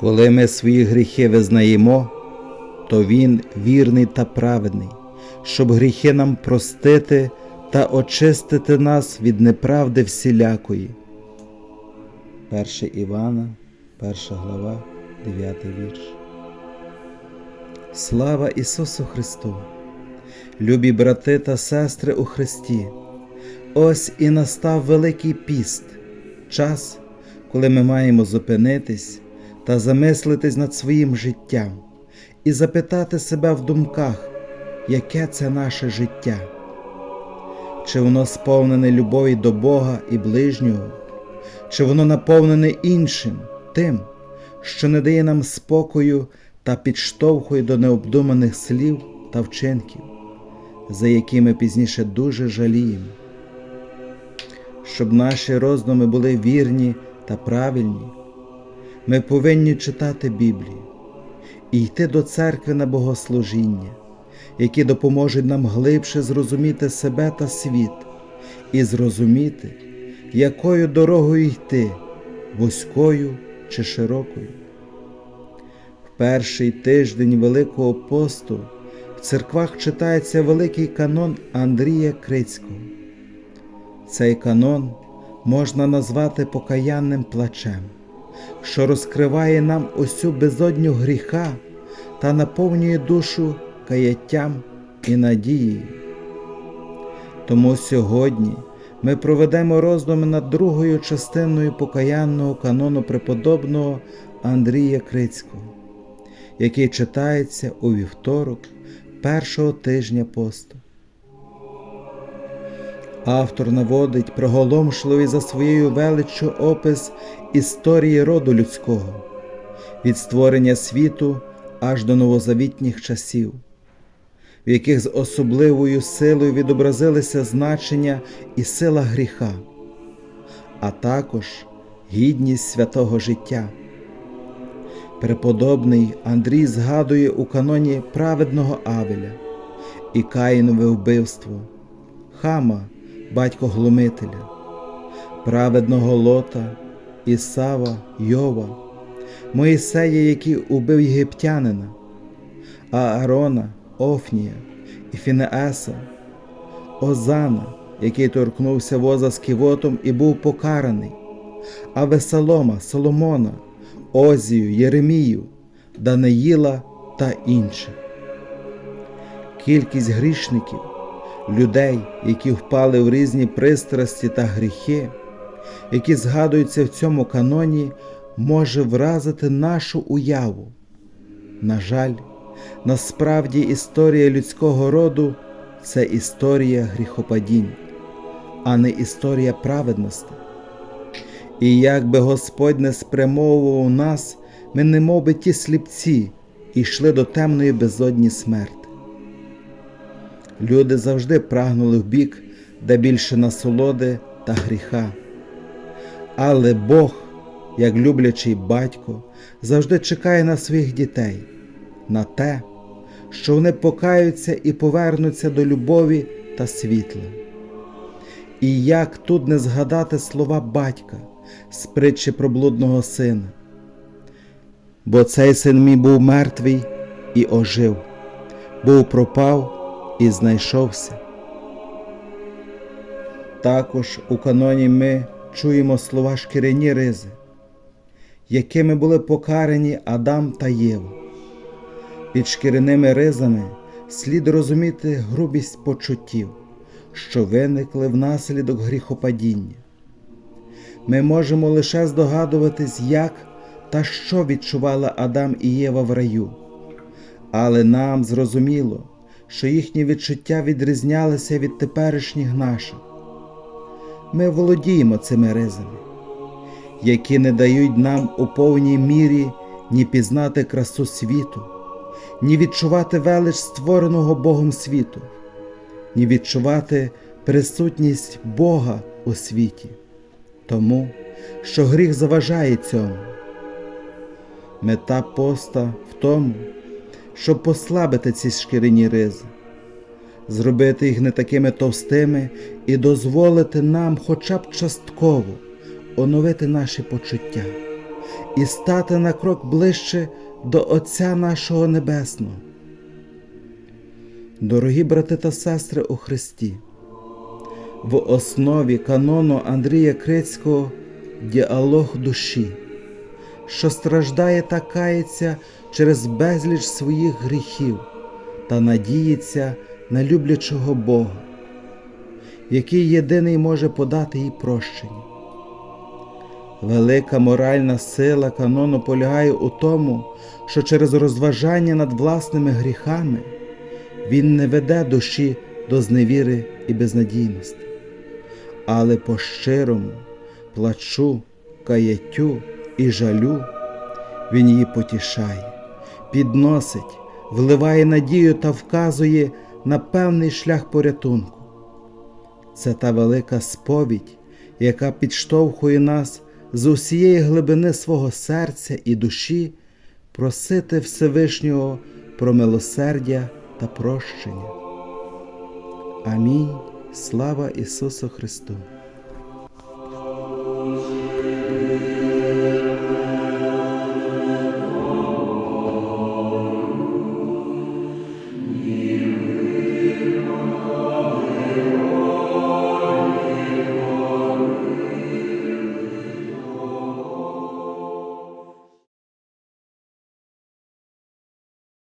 Коли ми свої гріхи визнаємо, то Він вірний та праведний, щоб гріхи нам простити та очистити нас від неправди всілякої. 1 Івана, 1 глава, 9 вірш. Слава Ісусу Христу! Любі брати та сестри у Христі! Ось і настав Великий піст, час, коли ми маємо зупинитись та замислитись над своїм життям і запитати себе в думках, яке це наше життя, чи воно сповнене любові до Бога і ближнього, чи воно наповнене іншим, тим, що не дає нам спокою та підштовхує до необдуманих слів та вчинків, за якими пізніше дуже жаліємо. Щоб наші роздуми були вірні та правильні, ми повинні читати Біблію і йти до церкви на богослужіння, які допоможуть нам глибше зрозуміти себе та світ і зрозуміти, якою дорогою йти, вузькою чи широкою. В перший тиждень Великого посту в церквах читається великий канон Андрія Крицького. Цей канон можна назвати покаянним плачем, що розкриває нам усю безодню гріха та наповнює душу каяттям і надією. Тому сьогодні ми проведемо роздуми над другою частиною покаянного канону преподобного Андрія Крицького, який читається у вівторок першого тижня посту. Автор наводить проголомшливий за своєю величчю опис історії роду людського від створення світу аж до новозавітніх часів, в яких з особливою силою відобразилися значення і сила гріха, а також гідність святого життя. Преподобний Андрій згадує у каноні праведного Авеля і Каїнове вбивство, Хама, батько глумителя, праведного Лота, Ісава, Йова, Моїсея, який убив єгиптянина, Аарона, Офнія і Фінееса, Озана, який торкнувся воза з кивотом і був покараний, Авесалома, Соломона, Озію, Єремію, Даниїла та інших. Кількість грішників, людей, які впали в різні пристрасті та гріхи, які згадуються в цьому каноні, може вразити нашу уяву. На жаль, насправді історія людського роду це історія гріхопадінь, а не історія праведності. І як би Господь не спрямовував нас, ми немов би ті сліпці, йшли до темної безодні смерти. Люди завжди прагнули в бік, де більше насолоди та гріха. Але Бог, як люблячий батько, завжди чекає на своїх дітей, на те, що вони покаються і повернуться до любові та світла. І як тут не згадати слова батька з притчі про блудного сина. Бо цей син мій був мертвий і ожив, був пропав і знайшовся. Також у каноні ми чуємо слова шкіряні ризи, якими були покарані Адам та Єва. Під шкіряними ризами слід розуміти грубість почуттів, що виникли внаслідок гріхопадіння. Ми можемо лише здогадуватись, як та що відчували Адам і Єва в раю, але нам зрозуміло, що їхні відчуття відрізнялися від теперішніх наших. Ми володіємо цими ризами, які не дають нам у повній мірі ні пізнати красу світу, ні відчувати велич створеного Богом світу, ні відчувати присутність Бога у світі, тому що гріх заважає цьому. Мета поста в тому, щоб послабити ці шкіряні ризи, зробити їх не такими товстими і дозволити нам хоча б частково оновити наші почуття, і стати на крок ближче до Отця нашого Небесного. Дорогі брати та сестри у Христі, в основі канону Андрія Крицького діалог душі, що страждає та кається через безліч своїх гріхів та надіється на люблячого Бога, який єдиний може подати їй прощення. Велика моральна сила канону полягає у тому, що через розважання над власними гріхами він не веде душі до зневіри і безнадійності, але по щирому плачу, каяттю і жалю він її потішає, підносить, вливає надію та вказує на певний шлях порятунку. Це та велика сповідь, яка підштовхує нас з усієї глибини свого серця і душі просити Всевишнього про милосердя та прощення. Амінь. Слава Ісусу Христу!